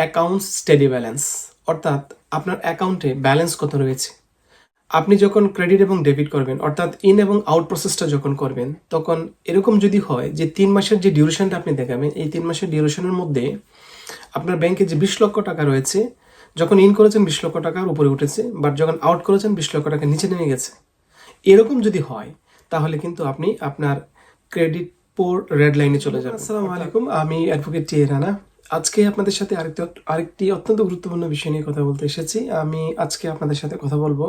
Account steady balance অর্থাৎ আপনার অ্যাকাউন্টে ব্যালেন্স কত রয়েছে? আপনি যখন ক্রেডিট এবং ডেবিট করবেন অর্থাৎ ইন এবং আউট প্রসেসটা যখন করবেন তখন এরকম যদি হয় যে তিন মাসের যে ডিউরেশনটা আপনি দেখাবেন এই তিন মাসের ডিউরেশনের মধ্যে আপনার ব্যাংকে যে বিশ লক্ষ টাকা রয়েছে যখন ইন করেছেন বিশ লক্ষ টাকার উপরে উঠেছে বাট যখন আউট করেছেন বিশ লক্ষ টাকা নিচে নেমে গেছে। এরকম যদি হয় তাহলে কিন্তু আপনি আপনার ক্রেডিট পোর রেড লাইনে চলে যাবেন। আসসালামু আলাইকুম আমি অ্যাডভোকেট টি রানা। আজকে আপনাদের সাথে আরেকটি আরেকটি অত্যন্ত গুরুত্বপূর্ণ বিষয় নিয়ে কথা বলতে এসেছি। আমি আজকে আপনাদের সাথে কথা বলব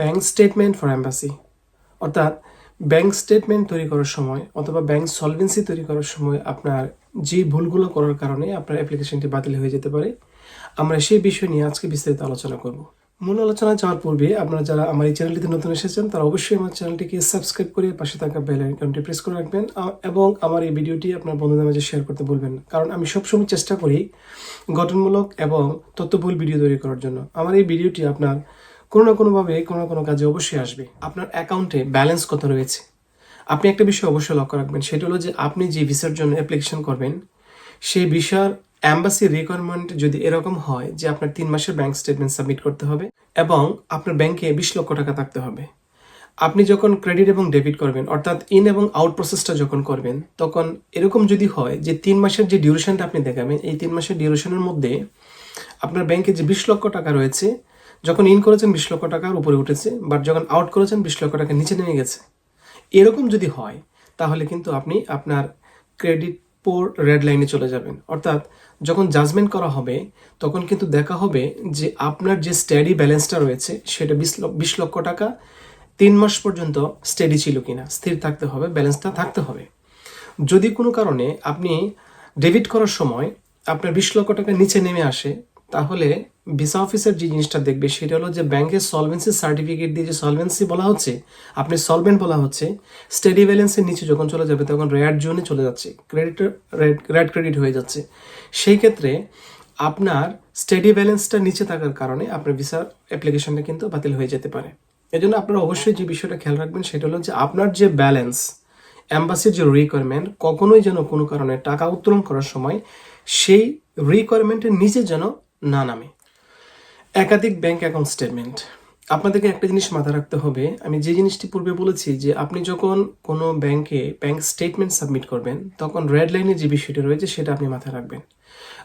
ব্যাংক স্টেটমেন্ট ফর অ্যাম্বাসি অর্থাৎ ব্যাংক স্টেটমেন্ট তৈরি করার সময় অথবা ব্যাংক সলভেন্সি তৈরি করার সময় আপনার যে ভুলগুলো করার কারণে আপনার অ্যাপ্লিকেশনটি বাতিল হয়ে যেতে পারে। আমরা সেই বিষয় নিয়ে আজকে বিস্তারিত আলোচনা করব। মূল আলোচনা যাওয়ার পূর্বে আপনারা যারা আমার এই চ্যানেলটিতে নতুন এসেছেন, তারা অবশ্যই আমার চ্যানেলটিকে সাবস্ক্রাইব করে পাশে থাকা বেল আইকনটি প্রেস করে রাখবেন এবং আমার এই ভিডিওটি আপনার বন্ধুদের মাঝে শেয়ার করতে বলবেন কারণ আমি সবসময় চেষ্টা করি গঠনমূলক এবং তথ্যবহুল ভিডিও তৈরি করার জন্য। আমার এই ভিডিওটি আপনার কোনো না কোনোভাবে কোনো না কোনো কাজে অবশ্যই আসবে। আপনার অ্যাকাউন্টে ব্যালেন্স কত রয়েছে? আপনি একটা বিষয় অবশ্যই লক্ষ্য রাখবেন, সেটা হলো যে আপনি যে ভিসার জন্য অ্যাপ্লিকেশন করবেন, সেই ভিসার অ্যাম্বাসি রিকোয়ারমেন্ট যদি এরকম হয় যে আপনার তিন মাসের ব্যাংক স্টেটমেন্ট সাবমিট করতে হবে এবং আপনার ব্যাংকে বিশ লক্ষ টাকা থাকতে হবে। আপনি যখন ক্রেডিট এবং ডেবিট করবেন, অর্থাৎ ইন এবং আউট প্রসেসটা যখন করবেন, তখন এরকম যদি হয় যে তিন মাসের যে ডিউরেশনটা আপনি দেখাবেন, এই তিন মাসের ডিউরেশনের মধ্যে আপনার ব্যাংকে যে বিশ লক্ষ টাকা রয়েছে, যখন ইন করেছেন বিশ লক্ষ টাকার উপরে উঠেছে বাট যখন আউট করেছেন বিশ লক্ষ টাকা নিচে নেমে গেছে। এরকম যদি হয়, তাহলে কিন্তু আপনি আপনার ক্রেডিট পোর রেড লাইনে চলে যাবেন। অর্থাৎ যখন জাজমেন্ট করা হবে, তখন কিন্তু দেখা হবে যে আপনার যে স্টাডি ব্যালেন্সটা রয়েছে, সেটা বিশ লক্ষ টাকা তিন মাস পর্যন্ত স্টেডি ছিল কিনা, স্থির থাকতে হবে ব্যালেন্সটা থাকতে হবে। যদি কোনো কারণে আপনি ডেবিট করার সময় আপনার বিশ লক্ষ টাকা নিচে নেমে আসে, তাহলে ভিসা অফিসার যে জিনিসটা দেখবে সেটা হলো যে ব্যাংকের সলভেন্সি সার্টিফিকেট দিয়ে যে সলভেন্সি বলা হচ্ছে, আপনি সলভেন্ট বলা হচ্ছে স্টেডি ব্যালেন্সের নিচে যখন চলে যাবে তখন রেড জোনে চলে যাচ্ছে ক্রেডিট রেড রেড ক্রেডিট হয়ে যাচ্ছে। সেই ক্ষেত্রে আপনার স্টেডি ব্যালেন্সটা নিচে থাকার কারণে আপনার ভিসা অ্যাপ্লিকেশনটা কিন্তু বাতিল হয়ে যেতে পারে। এজন্য আপনারা অবশ্যই যে বিষয়টা খেয়াল রাখবেন সেটা হলো যে আপনার যে ব্যালেন্স অ্যাম্বাসির যে রিকোয়ারমেন্ট কখনোই যেন কোনো কারণে টাকা উত্তোলন করার সময় সেই রিকোয়ারমেন্টের নিচে যেন না নামে। একাধিক ব্যাংক অ্যাকাউন্ট স্টেটমেন্ট আপনাদেরকে একটা জিনিস মাথায় রাখতে হবে, আমি যে জিনিসটি পূর্বে বলেছি যে আপনি যখন কোনো ব্যাংকে ব্যাংক স্টেটমেন্ট সাবমিট করবেন, তখন রেড লাইনে যে বিষয়টি রয়েছে, সেটা আপনি মাথায় রাখবেন।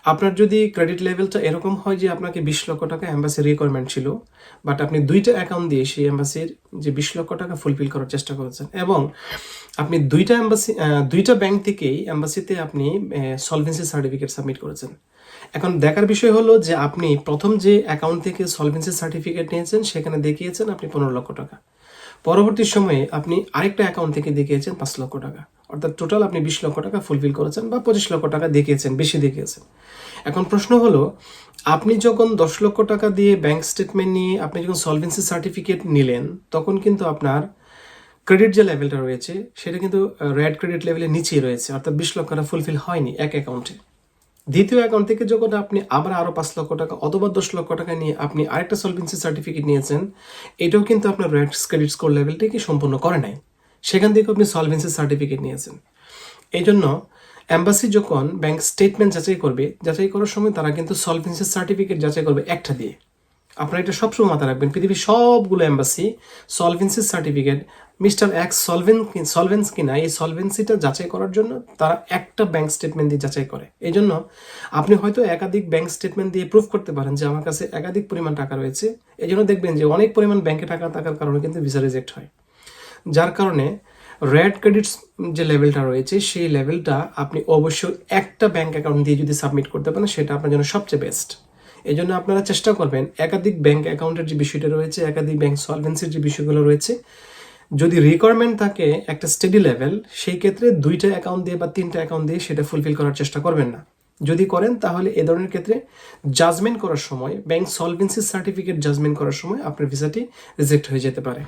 আপনার যদি ক্রেডিট লেভেলটা এরকম হয় যে আপনাকে বিশ লক্ষ টাকা অ্যাম্বাসির রিকোয়ারমেন্ট ছিল বাট আপনি দুইটা অ্যাকাউন্ট দিয়ে সেই অ্যাম্বাসির যে বিশ লক্ষ টাকা ফুলফিল করার চেষ্টা করেছেন এবং আপনি দুইটা অ্যাম্বাসি দুইটা ব্যাংক থেকেই অ্যাম্বাসিতে আপনি সলভেন্সি সার্টিফিকেট সাবমিট করেছেন। এখন দেখার বিষয় হলো যে আপনি প্রথম যে অ্যাকাউন্ট থেকে সলভেন্সি সার্টিফিকেট নিয়েছেন, সেখানে দেখিয়েছেন আপনি পনেরো লক্ষ টাকা। পরবর্তী সময়ে আপনি আরেকটা অ্যাকাউন্ট থেকে দেখিয়েছেন পাঁচ লক্ষ টাকা। অর্থাৎ টোটাল আপনি বিশ লক্ষ টাকা ফুলফিল করেছেন বা পঁচিশ লক্ষ টাকা দেখিয়েছেন, বেশি দেখিয়েছেন। এখন প্রশ্ন হলো, আপনি যখন দশ লক্ষ টাকা দিয়ে ব্যাংক স্টেটমেন্ট নিয়ে আপনি যখন সলভেন্সি সার্টিফিকেট নিলেন, তখন কিন্তু আপনার ক্রেডিট যে লেভেলটা রয়েছে, সেটা কিন্তু রেড ক্রেডিট লেভেলের নিচেই রয়েছে, অর্থাৎ বিশ লক্ষ টাকা ফুলফিল হয়নি এক অ্যাকাউন্টে দ্বিতীয় অ্যাকাউন্ট থেকে যখন আপনি আবার আরও পাঁচ লক্ষ টাকা অথবা দশ লক্ষ টাকা নিয়ে আপনি আরেকটা সলভেন্সি সার্টিফিকেট নিয়েছেন, এটাও কিন্তু আপনার রেড ক্রেডিট স্কোর লেভেলটিকে সম্পূর্ণ করে নাই। সেখান থেকে আপনি সলভেন্সি সার্টিফিকেট নিয়েছেন। এই জন্য অ্যাম্বাসি যখন ব্যাংক স্টেটমেন্ট যাচাই করবে, যাচাই করার সময় তারা কিন্তু সলভেন্সি সার্টিফিকেট যাচাই করবে একটা দিয়ে। আপনারা এটা সবসময় মাথায় রাখবেন, পৃথিবীর সবগুলো embassy solvency certificate mister X solvent solvent কিনা, এই সলভেন্সিটা যাচাই করার জন্য তারা একটা ব্যাংক স্টেটমেন্ট দিয়ে যাচাই করে। এই জন্য আপনি হয়তো একাধিক ব্যাংক স্টেটমেন্ট দিয়ে প্রুফ করতে পারেন যে আমার কাছে একাধিক পরিমাণ টাকা রয়েছে। এই জন্য দেখবেন যে অনেক পরিমাণ ব্যাংকে টাকা থাকার কারণে কিন্তু ভিসা রিজেক্ট হয়। যার কারণে রেড ক্রেডিটস যে লেভেলটা রয়েছে, সেই লেভেলটা আপনি অবশ্যই একটা ব্যাংক অ্যাকাউন্ট দিয়ে যদি সাবমিট করতে পারেন, সেটা আপনার জন্য সবচেয়ে বেস্ট। এই জন্য আপনারা চেষ্টা করবেন একাধিক ব্যাংক অ্যাকাউন্টের যে বিষয়টা রয়েছে, একাধিক ব্যাংক সলভেন্সির যে বিষয়গুলো রয়েছে, যদি রিকোয়ারমেন্ট থাকে একটা স্টেডি লেভেল সেই ক্ষেত্রে দুইটা অ্যাকাউন্ট দিয়ে বা তিনটা অ্যাকাউন্ট দিয়ে সেটা ফুলফিল করার চেষ্টা করবেন না। যদি করেন, তাহলে এ ধরনের ক্ষেত্রে জাজমেন্ট করার সময়, ব্যাংক সলভেন্সি সার্টিফিকেট জাজমেন্ট করার সময় আপনার ভিসাটি রিজেক্ট হয়ে যেতে পারে।